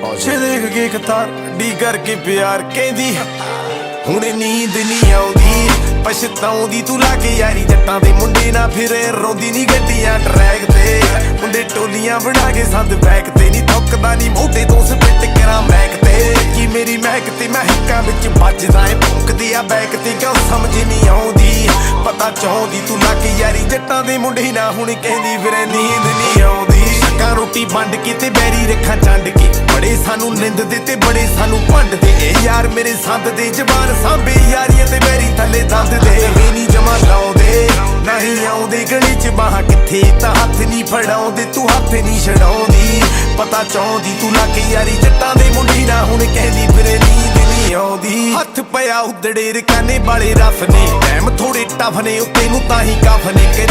ਪੌਸ਼ੇ ਦੇਖ ਕੇ ਕਤਾਰ ਡੀ ਕਰਕੇ ਪਿਆਰ ਕਹਿੰਦੀ, ਹੁਣੇ ਨੀਂਦ ਨਹੀਂ ਆਉਂਦੀ, ਪਛਤਾਉਂਦੀ ਤੂੰ ਲਾ ਕੇ ਯਾਰੀ, ਜੱਟਾਂ ਦੇ ਮੁੰਡੇ ਨਾ ਫਿਰੇ, ਰੋਂਦੀ ਨਹੀਂ ਗੱਡੀਆਂ ਟਰੈਕ ਤੇ। ਮੁੰਡੇ ਟੋਲੀਆਂ ਬਣਾ ਕੇ ਸੰਦ ਬੈਕ ਤੇ ਨਹੀਂ ਥੁੱਕਦਾ ਨਹੀਂ ਮੋਢੇ ਤੋਂ ਸਪਿੱਟ ਕਰਾਂ ਮੈਕ ਤੇ। ਕੀ ਮੇਰੀ ਮਹਿਕ ਤੇ ਮਹਿਕਾਂ ਵਿੱਚ ਵੱਜਦਾ ਏ, ਭੁੱਕਦੀ ਆ ਬੈਕ ਤੇ, ਕਿਉਂ ਸਮਝ ਨਹੀਂ ਆਉਂਦੀ? ਪਤਾ ਚਾਹੁੰਦੀ ਤੂੰ ਲਾ ਕੇ ਯਾਰੀ, ਜੱਟਾਂ ਦੇ ਮੁੰਡੇ ਨਾ ਹੁਣ ਕਹਿੰਦੀ ਫਿਰੇ ਨੀਂਦ ਨਹੀਂ ਵੰਡ ਰੱਖਾਂ ਚੰਡ ਕੇ ਬੜੇ ਸਾਨੂੰ ਨਿੰਦਦੇ ਤੇ ਬੜੇ ਸਾਨੂੰ ਭੰਡਦੇ ਇਹ ਯਾਰ ਮੇਰੇ ਸੰਦ ਦੇ ਜ਼ਬਾਨ ਸਾਂਭੇ ਯਾਰੀਆਂ ਤੇ ਬੈਰੀ ਥੱਲੇ ਦੰਦ ਦੇ। ਇਹ ਨਹੀਂ ਜਮਾ ਲਾਉਂਦੇ ਨਹੀਂ ਆਉਂਦੇ ਗਲੀ ਚ ਬਾਹਾਂ ਕਿੱਥੇ? ਤਾਂ ਹੱਥ ਨਹੀਂ ਫੜਾਉਂਦੇ, ਤੂੰ ਹੱਥ ਨਹੀਂ ਛਡਾਉਂਦੀ। ਪਤਾ ਚਾਹੁੰਦੀ ਤੂੰ ਲੱਗ ਯਾਰੀ ਜੱਟਾਂ ਦੇ ਮੁੰਡੀ ਨਾ, ਹੁਣ ਕਹਿੰਦੀ ਫਿਰੇ ਨੀਂਦ ਨਹੀਂ ਆਉਂਦੀ। ਹੱਥ ਪਿਆ ਉਦੜੇ ਰਕਾਨੇ ਵਾਲੇ ਰਫ ਨੇ, ਟਾਈਮ ਥੋੜੇ ਟਫ ਨੇ, ਉੱਤੇ ਨੂੰ ਤਾਂ ਹੀ ਕਫ ਨੇ। ਕਿ